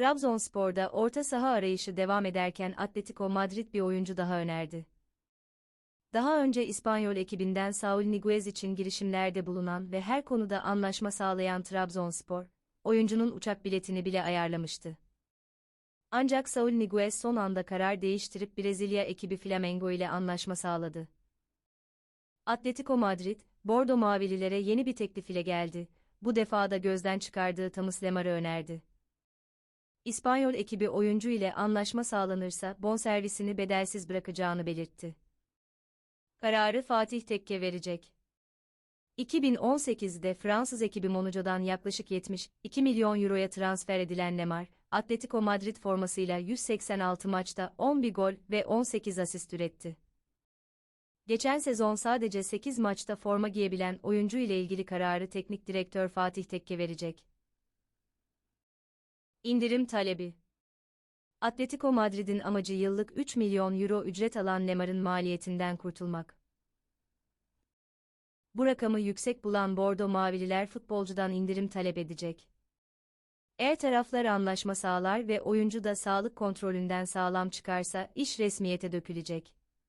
Trabzonspor'da orta saha arayışı devam ederken Atletico Madrid bir oyuncu daha önerdi. Daha önce İspanyol ekibinden Saul Niguez için girişimlerde bulunan ve her konuda anlaşma sağlayan Trabzonspor, oyuncunun uçak biletini bile ayarlamıştı. Ancak Saul Niguez son anda karar değiştirip Brezilya ekibi Flamengo ile anlaşma sağladı. Atletico Madrid, Bordo Mavililere yeni bir teklif ile geldi. Bu defa da gözden çıkardığı Thomas Lemar'ı önerdi. İspanyol ekibi oyuncu ile anlaşma sağlanırsa bonservisini bedelsiz bırakacağını belirtti. Kararı Fatih Tekke verecek. 2018'de Fransız ekibi Monaco'dan yaklaşık 72 milyon euroya transfer edilen Lemar, Atletico Madrid formasıyla 186 maçta 11 gol ve 18 asist üretti. Geçen sezon sadece 8 maçta forma giyebilen oyuncu ile ilgili kararı teknik direktör Fatih Tekke verecek. İndirim talebi Atletico Madrid'in amacı yıllık 3 milyon euro ücret alan Neymar'ın maliyetinden kurtulmak. Bu rakamı yüksek bulan Bordo Mavililer futbolcudan indirim talep edecek. Eğer taraflar anlaşma sağlar ve oyuncu da sağlık kontrolünden sağlam çıkarsa iş resmiyete dökülecek.